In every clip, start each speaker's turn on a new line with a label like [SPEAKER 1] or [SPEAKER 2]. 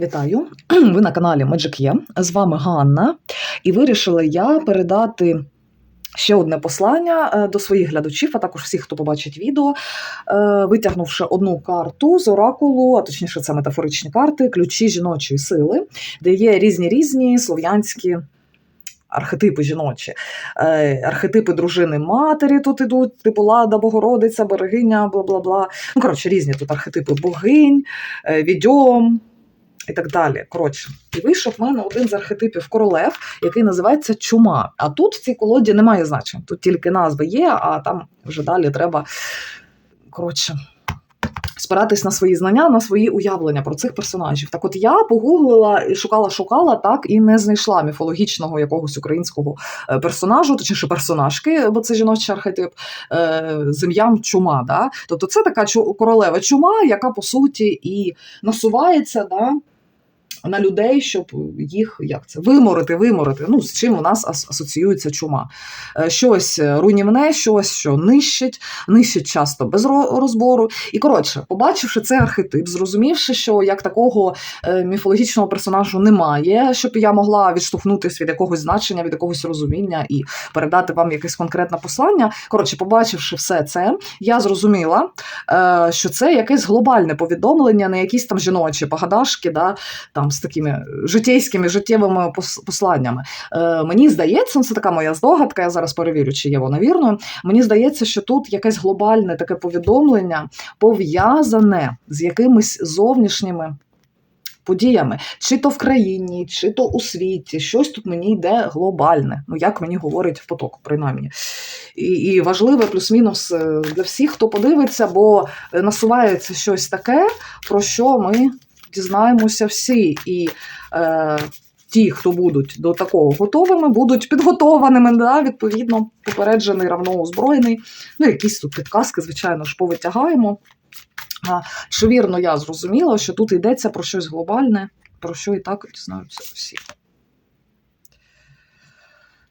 [SPEAKER 1] Вітаю! Ви на каналі Magic Є. З вами Ганна. І вирішила я передати ще одне послання е, до своїх глядачів, а також всіх, хто побачить відео, е, витягнувши одну карту з оракулу, а точніше, це метафоричні карти, ключі жіночої сили, де є різні різні слов'янські. Архетипи жіночі, е, архетипи дружини матері тут ідуть, типу Лада, Богородиця, Берегиня, бла бла бла. Ну, коротше, різні тут архетипи богинь, відьом і так далі. Коротше, і вийшов в мене один з архетипів королев, який називається чума. А тут в цій колоді немає значень. Тут тільки назви є, а там вже далі треба коротше. Спиратись на свої знання, на свої уявлення про цих персонажів. Так от я погуглила і шукала, шукала, так і не знайшла міфологічного якогось українського е, персонажу, точніше персонажки, бо це жіночий архетип, е, з ім'ям чума. Да? Тобто це така королева чума, яка по суті і насувається да, на людей, щоб їх як це виморити, виморити. Ну, з чим у нас ас- асоціюється чума. Е, Щось руйнівне, щось, що нищить, нищить часто без розбору. І коротше, побачивши цей архетип, зрозумівши, що як такого е, міфологічного персонажу немає, щоб я могла відштовхнутися від якогось значення, від якогось розуміння і передати вам якесь конкретне послання. Коротше, побачивши все це, я зрозуміла, е, що це якесь глобальне повідомлення, не якісь там жіночі погадашки, да, там з такими життєйськими життєвими посланнями. Е, мені здається, ну, це така моя здогадка, я зараз перевірю, чи є вона вірною. Мені здається, що тут якесь глобальне таке повідомлення пов'язане з якимись зовнішніми. Подіями, чи то в країні, чи то у світі, щось тут мені йде глобальне. Ну, як мені говорить поток, принаймні. І, і важливе плюс-мінус е, для всіх, хто подивиться, бо насувається щось таке, про що ми дізнаємося всі. І е, ті, хто будуть до такого готовими, будуть підготованими, да, відповідно, попереджений, равно озброєний. Ну, якісь тут підказки, звичайно ж, повитягаємо. А, Чи вірно я зрозуміла, що тут йдеться про щось глобальне, про що і так дізнаються всі.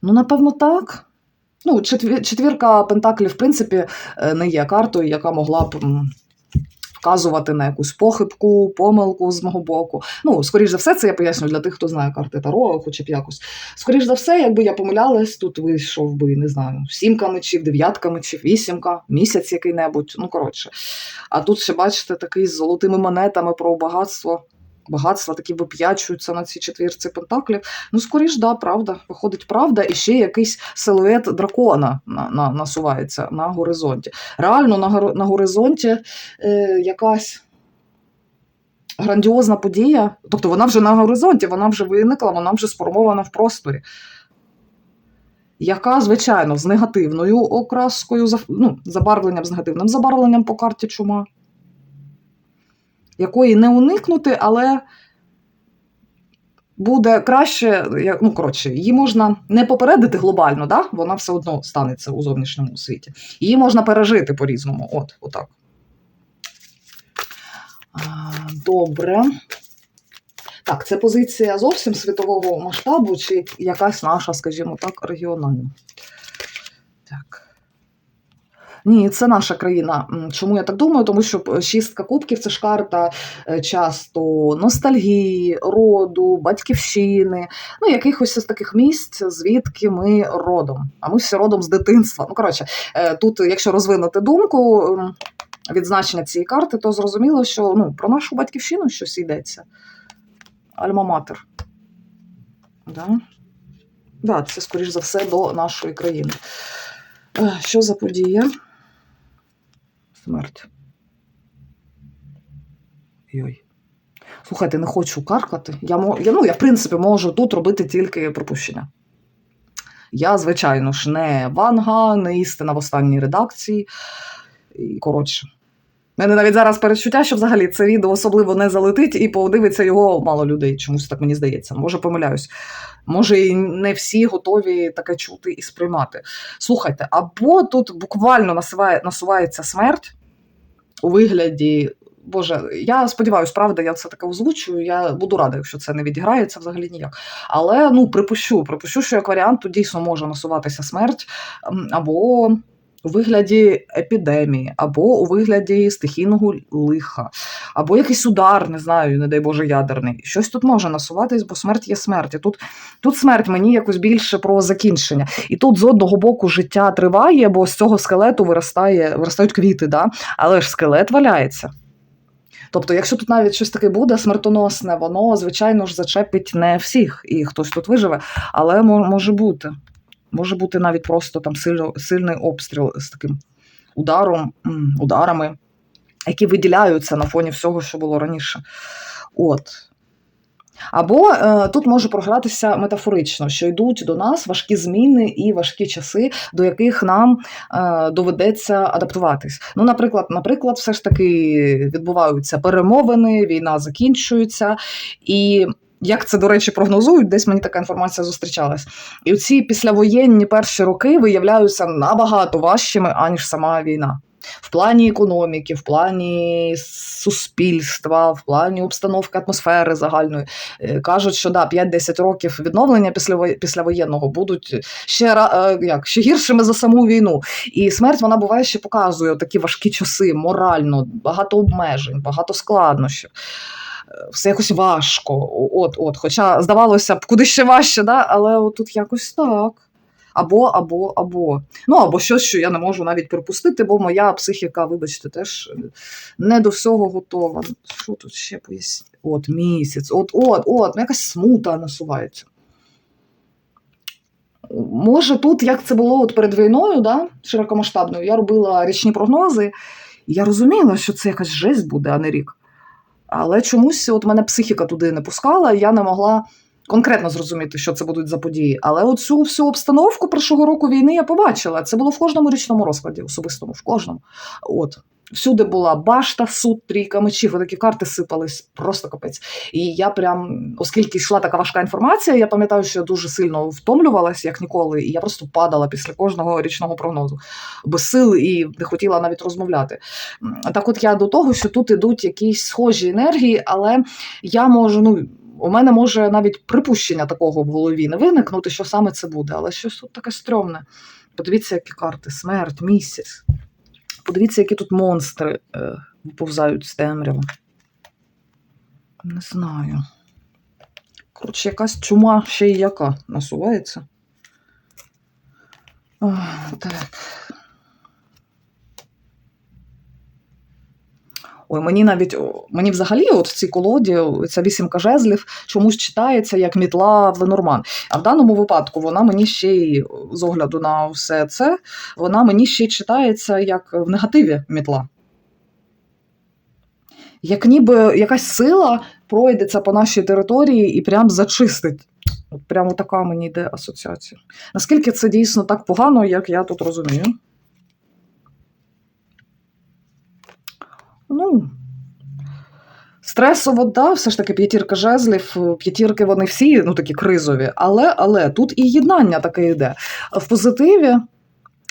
[SPEAKER 1] Ну, напевно, так. Ну, четвірка Пентаклів, в принципі, е, не є картою, яка могла б вказувати на якусь похибку, помилку з мого боку. Ну, скоріш за все, це я поясню для тих, хто знає карти Таро, хоча б якось. Скоріш за все, якби я помилялась, тут вийшов би, не знаю, сімка мечів, дев'ятка мечів, вісімка, місяць який-небудь. Ну, коротше. А тут ще, бачите, такий з золотими монетами про багатство. Багатства такі вип'ячуються на цій четвірці пентаклів. Ну, скоріш, да, правда. Виходить правда, і ще якийсь силует дракона на, на, насувається на горизонті. Реально на, на горизонті е, якась грандіозна подія. Тобто вона вже на горизонті, вона вже виникла, вона вже сформована в просторі. Яка, звичайно, з негативною окраскою, ну, забарвленням з негативним забарвленням по карті чума якої не уникнути, але буде краще, ну, коротше, її можна не попередити глобально, да? вона все одно станеться у зовнішньому світі. Її можна пережити по-різному. От, отак. Добре. Так, це позиція зовсім світового масштабу, чи якась наша, скажімо так, регіональна. Ні, це наша країна. Чому я так думаю? Тому що е, шістка кубків це ж карта е, часто ностальгії, роду, батьківщини, ну якихось ось таких місць, звідки ми родом. А ми всі родом з дитинства. Ну, коротше, е, тут, якщо розвинути думку відзначення цієї карти, то зрозуміло, що ну, про нашу батьківщину щось йдеться. Альма-матер. Да? Да, це, скоріш за все, до нашої країни. Що за подія? Смерть. Йой. Слухайте, не хочу каркати. Я, я, ну, я, в принципі, можу тут робити тільки припущення. Я, звичайно ж, не ванга, не істина в останній редакції. І, коротше. Мене навіть зараз перечуття, що взагалі це відео особливо не залетить і подивиться його мало людей. Чомусь так мені здається. Може, помиляюсь. Може, і не всі готові таке чути і сприймати. Слухайте, або тут буквально насуває, насувається смерть у вигляді. Боже, я сподіваюся, правда, я це таке озвучую. Я буду рада, якщо це не відіграється взагалі ніяк. Але ну, припущу, припущу, що як варіант тут дійсно може насуватися смерть, або у вигляді епідемії, або у вигляді стихійного лиха, або якийсь удар, не знаю, не дай Боже, ядерний. Щось тут може насуватись, бо смерть є смерть. Тут, тут смерть мені якось більше про закінчення. І тут з одного боку життя триває, бо з цього скелету виростає, виростають квіти, да? але ж скелет валяється. Тобто, якщо тут навіть щось таке буде смертоносне, воно, звичайно ж, зачепить не всіх, і хтось тут виживе, але може бути. Може бути навіть просто там сильний обстріл з таким ударом, ударами, які виділяються на фоні всього, що було раніше. От. Або е, тут може програтися метафорично, що йдуть до нас важкі зміни і важкі часи, до яких нам е, доведеться адаптуватись. Ну, наприклад, наприклад, все ж таки відбуваються перемовини, війна закінчується, і як це, до речі, прогнозують, десь мені така інформація зустрічалась. І ці післявоєнні перші роки виявляються набагато важчими, аніж сама війна. В плані економіки, в плані суспільства, в плані обстановки атмосфери загальної. Е, Кажуть, що да, 5-10 років відновлення після післявоєнного будуть ще е, як, ще гіршими за саму війну. І смерть вона буває ще показує такі важкі часи, морально, багато обмежень, багато складнощів. Е, Все якось важко. От, от. Хоча здавалося б, куди ще важче, да? але тут якось так. Або, або, або. Ну, або щось, що я не можу навіть припустити, бо моя психіка, вибачте, теж не до всього готова. Що тут ще пояснити? От місяць, от, от, от, ну якась смута насувається. Може, тут, як це було от перед війною, да, широкомасштабною, я робила річні прогнози, і я розуміла, що це якась жесть буде, а не рік. Але чомусь от мене психіка туди не пускала, я не могла конкретно зрозуміти, що це будуть за події. Але оцю всю обстановку першого року війни я побачила. Це було в кожному річному розкладі, особистому, в кожному. От. Всюди була башта, суд, трійка мечів, такі карти сипались, просто капець. І я прям, оскільки йшла така важка інформація, я пам'ятаю, що я дуже сильно втомлювалася, як ніколи, і я просто падала після кожного річного прогнозу без сил і не хотіла навіть розмовляти. Так от я до того, що тут ідуть якісь схожі енергії, але я можу, ну. У мене може навіть припущення такого в голові не виникнути, що саме це буде, але щось тут таке стрьомне. Подивіться, які карти: смерть, місяць. Подивіться, які тут монстри е, виповзають з темряви. Не знаю. Коротше, якась чума ще й яка насувається. Ох, так. Ой, мені навіть мені взагалі, от в цій колоді, ця вісімка жезлів чомусь читається як мітла в Ленорман. А в даному випадку вона мені ще й з огляду на все це, вона мені ще й читається як в негативі мітла. Як ніби якась сила пройдеться по нашій території і прям зачистить. От прямо така мені йде асоціація. Наскільки це дійсно так погано, як я тут розумію? Ну, стресово, да, все ж таки п'ятірка жезлів, п'ятірки вони всі ну, такі кризові, але, але тут і єднання таке йде. В позитиві,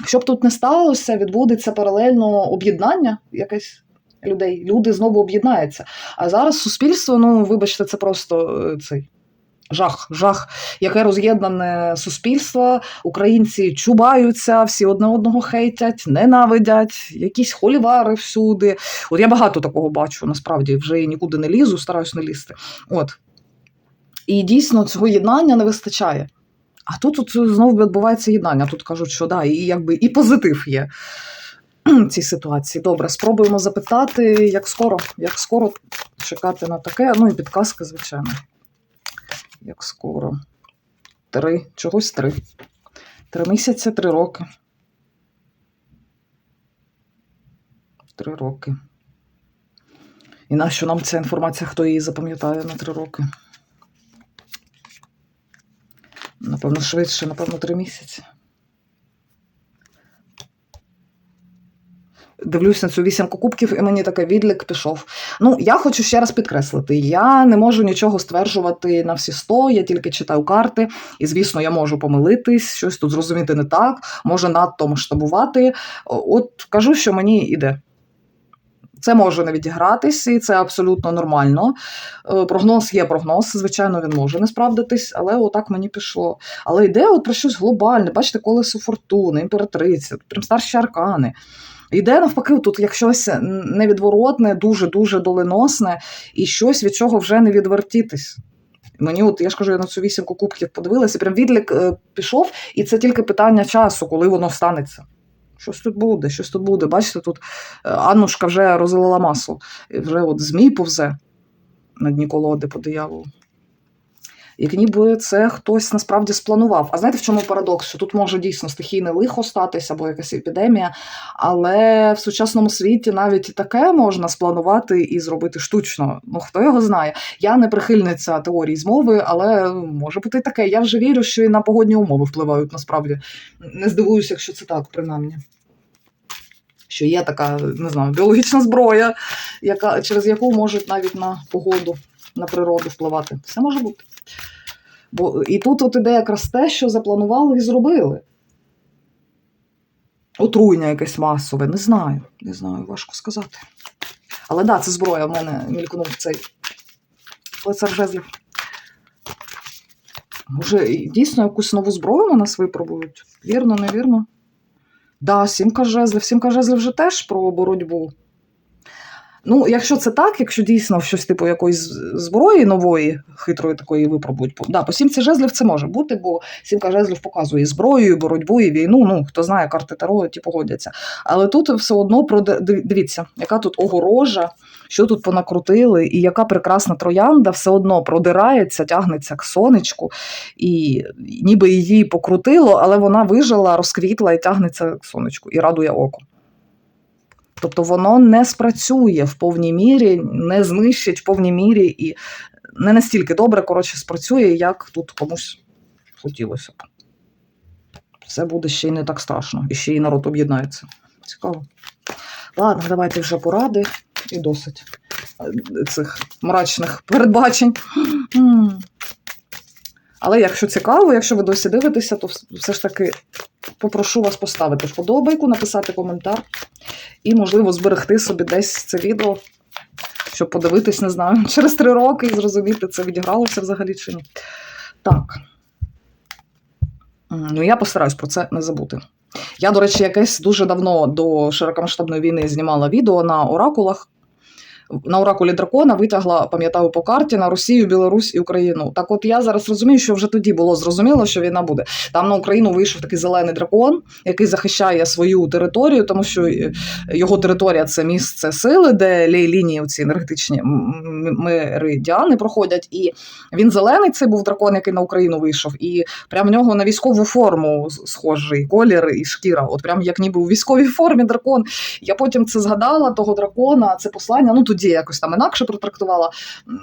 [SPEAKER 1] щоб тут не сталося, відбудеться паралельно об'єднання якесь людей. Люди знову об'єднаються. А зараз суспільство, ну, вибачте, це просто е, цей. Жах, жах, яке роз'єднане суспільство. Українці чубаються, всі одне одного хейтять, ненавидять, якісь холівари всюди. От я багато такого бачу, насправді вже нікуди не лізу, стараюсь не лізти. От. І дійсно цього єднання не вистачає. А тут, тут знову відбувається єднання. Тут кажуть, що да, і якби і позитив є в цій ситуації. Добре, спробуємо запитати, як скоро, як скоро чекати на таке. Ну і підказки, звичайно. Як скоро? Три, чогось три. Три місяці, три роки. Три роки. І нащо нам ця інформація, хто її запам'ятає на три роки? Напевно, швидше, напевно, три місяці. Дивлюсь на цю вісімку кубків, і мені таке відлік пішов. Ну, я хочу ще раз підкреслити: я не можу нічого стверджувати на всі 100, я тільки читаю карти, і, звісно, я можу помилитись, щось тут зрозуміти не так, може надто масштабувати. От кажу, що мені іде. Це може не відігратись, і це абсолютно нормально. Е, Прогноз є прогноз, звичайно, він може не справдитись, але отак мені пішло. Але йде от про щось глобальне. Бачите, колесо фортуни, імператриця, прям старші аркани. Йде навпаки, тут як щось невідворотне, дуже-дуже доленосне, і щось від чого вже не відвертітись. Мені, от я ж кажу, я на цю вісімку кубків подивилася, прям відлік е, пішов, і це тільки питання часу, коли воно станеться. Щось тут буде, щось тут буде. Бачите, тут е, Аннушка вже розлила масло, і вже от змій повзе на дні колоди по дияволу. Як ніби це хтось насправді спланував. А знаєте, в чому парадокс? Що тут може дійсно стихійне лихо статися або якась епідемія, але в сучасному світі навіть таке можна спланувати і зробити штучно. Ну хто його знає? Я не прихильниця теорії змови, але може бути і таке. Я вже вірю, що і на погодні умови впливають насправді. Не здивуюся, якщо це так, принаймні. Що є така, не знаю, біологічна зброя, яка, через яку можуть навіть на погоду, на природу впливати. Все може бути. Бо і тут от іде якраз те, що запланували і зробили. Отруєння якесь масове, не знаю. Не знаю, важко сказати. Але да, це зброя в мене мількнув цей лицар жезлів. Може, дійсно якусь нову зброю на нас випробують? Вірно, невірно? Да, сімка жезлів. Сімка жезлів вже теж про боротьбу. Ну, якщо це так, якщо дійсно щось типу якоїсь зброї нової, хитрої такої випробують, да, по сімці жезлів це може бути, бо сімка жезлів показує і зброю, і боротьбу, і війну. Ну, хто знає, карти Таро, ті погодяться. Але тут все одно про дивіться, яка тут огорожа, що тут понакрутили, і яка прекрасна троянда все одно продирається, тягнеться к сонечку, і ніби її покрутило, але вона вижила, розквітла і тягнеться к сонечку, і радує око. Тобто воно не спрацює в повній мірі, не знищить в повній мірі і не настільки добре, коротше, спрацює, як тут комусь хотілося б. Все буде ще й не так страшно, і ще й народ об'єднається. Цікаво. Ладно, давайте вже поради і досить е, цих мрачних передбачень. Але якщо цікаво, якщо ви досі дивитеся, то все ж таки попрошу вас поставити вподобайку, написати коментар і, можливо, зберегти собі десь це відео, щоб подивитись, не знаю, через три роки і зрозуміти, це відігралося взагалі чи ні. Так. Ну, я постараюсь про це не забути. Я, до речі, якесь дуже давно до широкомасштабної війни знімала відео на оракулах. На оракулі дракона витягла, пам'ятаю, по карті на Росію, Білорусь і Україну. Так от я зараз розумію, що вже тоді було зрозуміло, що війна буде. Там на Україну вийшов такий зелений дракон, який захищає свою територію, тому що е, його територія це місце сили, де лінії ці енергетичні меридіани проходять. І він зелений, це був дракон, який на Україну вийшов. І прям в нього на військову форму схожий колір і шкіра. От прям як ніби у військовій формі дракон. Я потім це згадала, того дракона, це послання. Ну тоді якось там інакше протрактувала,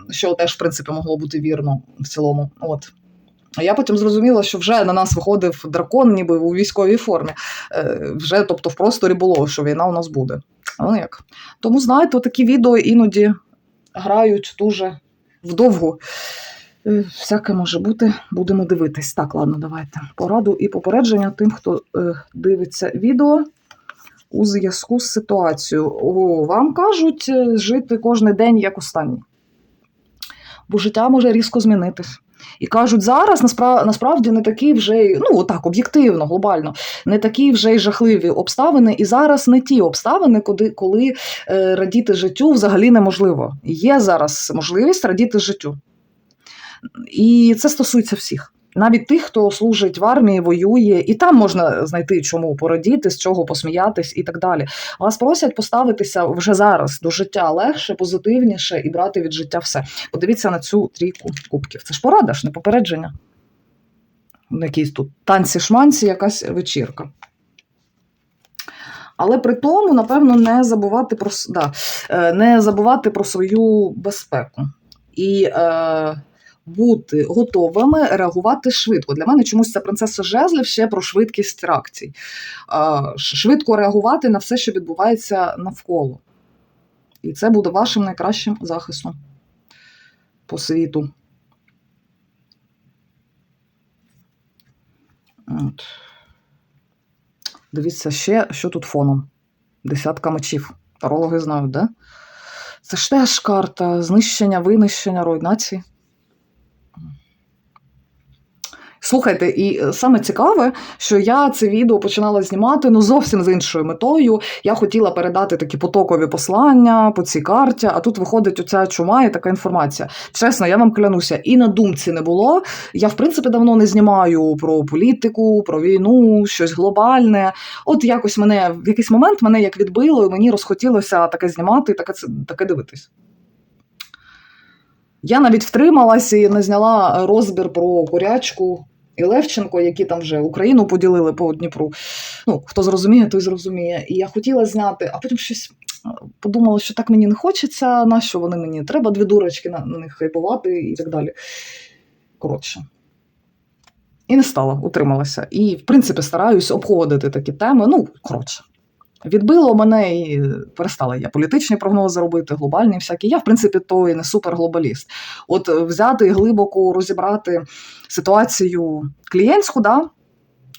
[SPEAKER 1] що теж, в принципі, могло бути вірно в цілому. От. А я потім зрозуміла, що вже на нас виходив дракон, ніби у військовій формі. Е, вже, тобто, в просторі було, що війна у нас буде. Але як? Тому, знаєте, такі відео іноді грають дуже вдовго. Е, Всяке може бути, будемо дивитись. Так, ладно, давайте. Пораду і попередження тим, хто е, дивиться відео у зв'язку з ситуацією. О, вам кажуть е, жити кожен день як останній. Бо життя може різко змінитись. І кажуть, зараз насправ- насправді не такі вже, ну так, об'єктивно, глобально, не такі вже й жахливі обставини. І зараз не ті обставини, коли, коли е, радіти життю взагалі неможливо. Є зараз можливість радіти життю. І це стосується всіх. Навіть тих, хто служить в армії, воює, і там можна знайти чому порадіти, з чого посміятись і так далі. Вас просять поставитися вже зараз до життя легше, позитивніше і брати від життя все. Подивіться на цю трійку кубків. Це ж порада ж, не попередження. Якісь тут танці-шманці, якась вечірка. Але при тому, напевно, не забувати про, да, е, не забувати про свою безпеку. І е, бути готовими реагувати швидко. Для мене чомусь ця принцеса жезлів ще про швидкість реакцій. Швидко реагувати на все, що відбувається навколо. І це буде вашим найкращим захистом по світу. От. Дивіться ще, що тут фоном. Десятка мечів. Тарологи знають, де? Це ж теж карта знищення, винищення, руйнації. Слухайте, і е, саме цікаве, що я це відео починала знімати ну зовсім з іншою метою. Я хотіла передати такі потокові послання по цій карті, а тут виходить оця чума і така інформація. Чесно, я вам клянуся, і на думці не було. Я, в принципі, давно не знімаю про політику, про війну, щось глобальне. От якось мене в якийсь момент мене як відбило, і мені розхотілося таке знімати таке, таке дивитись. Я навіть втрималася і не зняла розбір про Курячку і Левченко, які там вже Україну поділили по Дніпру. Ну, хто зрозуміє, той зрозуміє. І я хотіла зняти, а потім щось подумала, що так мені не хочеться, нащо вони мені? Треба дві дурочки на, на них хайпувати і так далі. Коротше. І не стала, утрималася. І, в принципі, стараюсь обходити такі теми. Ну, коротше. Відбило мене і перестала я політичні прогнози робити, глобальні всякі. Я, в принципі, то і не суперглобаліст. От е, взяти глибоко розібрати ситуацію клієнтську, да,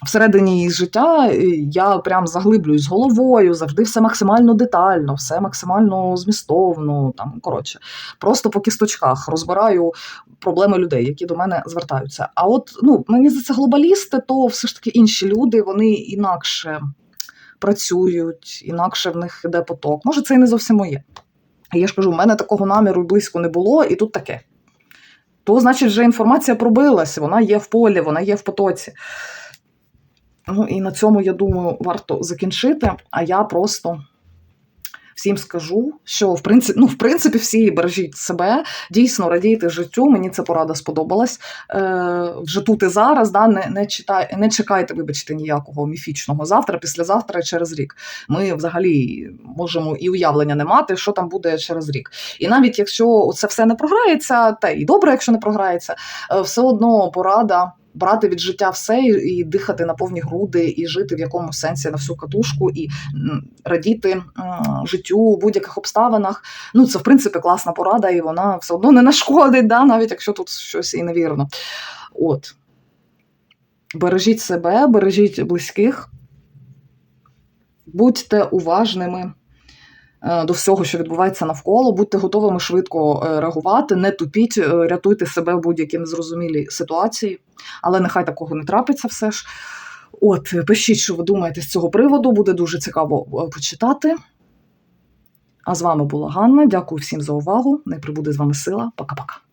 [SPEAKER 1] всередині її життя, я прям заглиблююсь з головою, завжди все максимально детально, все максимально змістовно. Там, коротше, просто по кісточках розбираю проблеми людей, які до мене звертаються. А от ну, мені здається, глобалісти, то все ж таки інші люди, вони інакше працюють, інакше в них йде поток. Може, це і не зовсім моє. Я ж кажу, в мене такого наміру близько не було, і тут таке. То, значить, вже інформація пробилась, вона є в полі, вона є в потоці. Ну і на цьому, я думаю, варто закінчити. А я просто всім скажу, що в принципі, ну, в принципі, всі бережіть себе, дійсно радійте життю. Мені ця порада сподобалась. Е, вже тут і зараз, да, не, не, читай, не чекайте, вибачте, ніякого міфічного завтра, післязавтра через рік. Ми взагалі можемо і уявлення не мати, що там буде через рік. І навіть якщо це все не програється, та і добре, якщо не програється, е, все одно порада. Брати від життя все і, дихати на повні груди, і жити в якомусь сенсі на всю катушку, і радіти життю у будь-яких обставинах. Ну, це в принципі класна порада, і вона все одно не нашкодить, да, навіть якщо тут щось і невірно. От. Бережіть себе, бережіть близьких, будьте уважними до всього, що відбувається навколо, будьте готовими швидко е, реагувати, не тупіть, е, рятуйте себе в будь-якій незрозумілій ситуації, але нехай такого не трапиться все ж. От, пишіть, що ви думаєте з цього приводу, буде дуже цікаво е, почитати. А з вами була Ганна. Дякую всім за увагу. Не прибуде з вами сила. Пока-пока.